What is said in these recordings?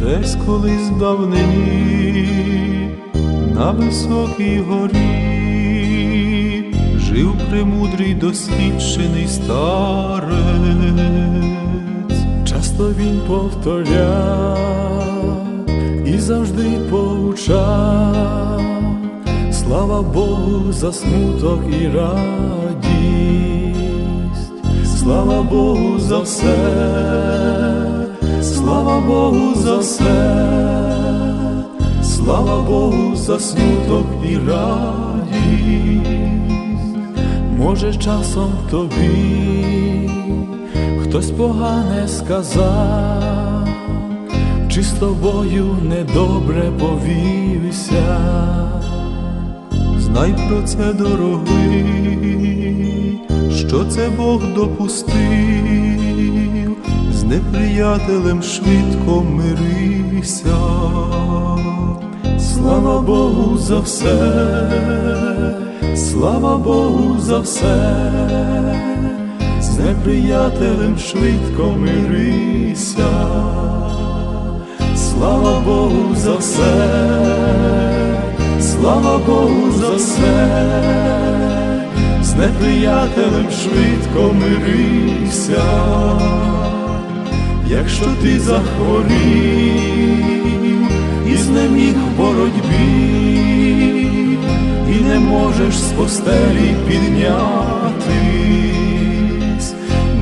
Десь колись давнині на високій горі жив премудрий досвідчений старець. Часто він повторяв і завжди поучав. Слава Богу за смуток і радість, слава Богу за все, слава Богу за все, слава Богу за смуток і радість. Може, часом тобі хтось погане сказав, чи з тобою недобре повівся. Знай про це, дорогий, що це Бог допустив, з неприятелем швидко мирися. Слава Богу за все, слава Богу за все, з неприятелем швидко мирися. Слава Богу за все. Слава Богу за все, з неприятелем швидко мирися, якщо ти захворів і знеміг в боротьбі, і не можеш з постелі піднятись,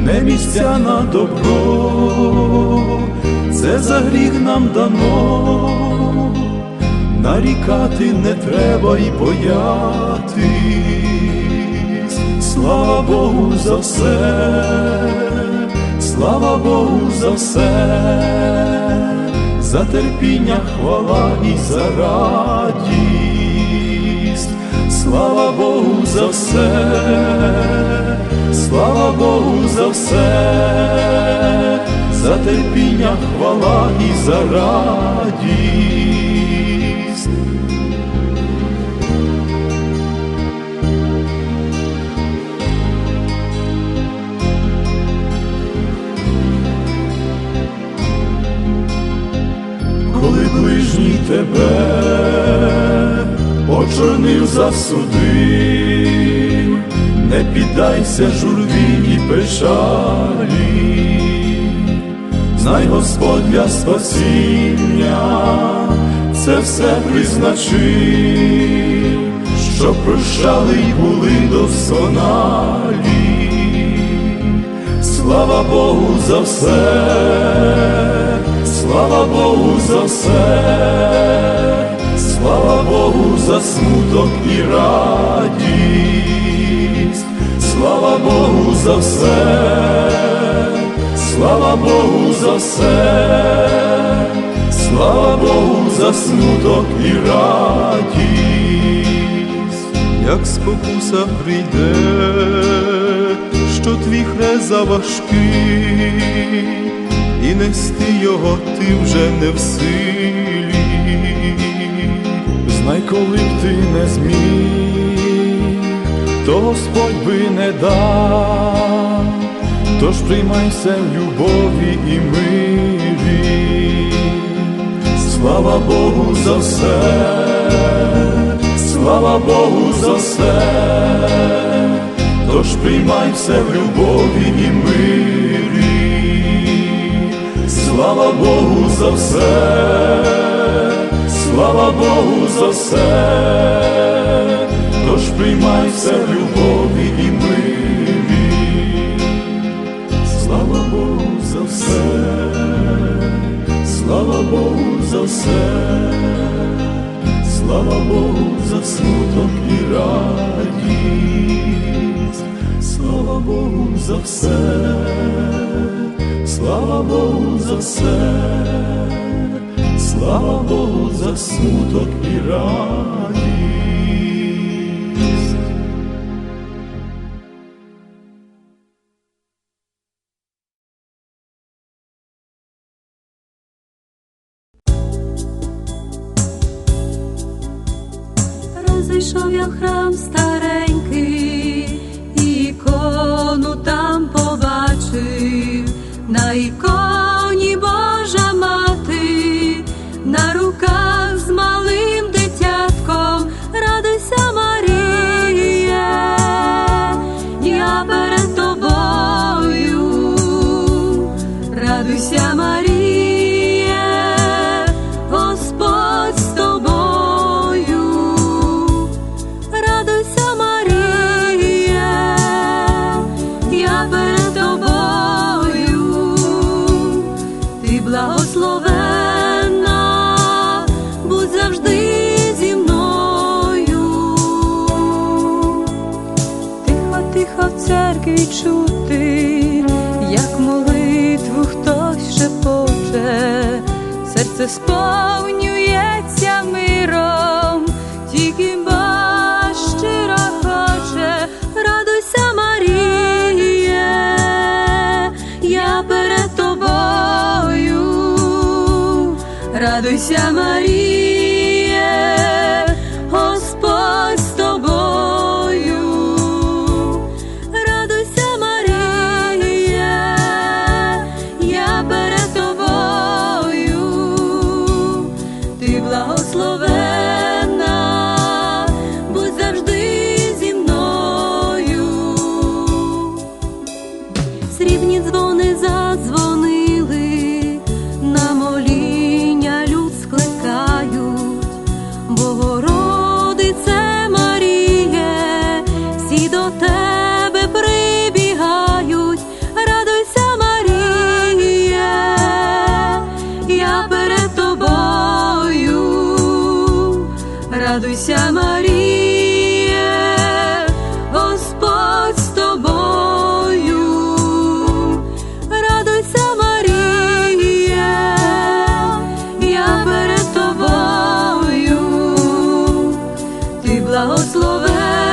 не місця на добро, це за гріх нам дано нарікати не треба і боятись, слава Богу за все, слава Богу за все, за терпіння хвала і за радість, слава Богу за все, слава Богу за все, за терпіння хвала і за радість. Тебе очорнив засудив, не піддайся журбі і печалі, знай Господь для спасіння це все призначив, щоб прощали й були досконалі. Слава Богу за все, слава Богу за все, слава Богу за смуток і радість, слава Богу за все, слава Богу за все, слава Богу за смуток і радість, як спокуса прийде що твій хрест заважкий, і нести його ти вже не в силі. Знай, коли б ти не зміг, то Господь би не дав, тож приймайся в любові і мирі. Слава Богу за все, слава Богу за все тож приймай все в любові і мирі, слава Богу за все, слава Богу за все, тож приймай все в любові і мирі, слава Богу за все, слава Богу за все, слава Богу за смуток і радість. Слава Богу за все, Богу за все, слава Богу за смуток і радість. Розійшов я в храм старенький, радуйся, Марія, Господь з тобою, радуйся, Марія, я перед тобою, ти благословенна, будь завжди. зі мною, тиха, Тихо в церкві чути. все сповнюється миром, тільки ба хоче, радуйся, Маріє, я перед тобою, радуйся, Марія. ти благословен.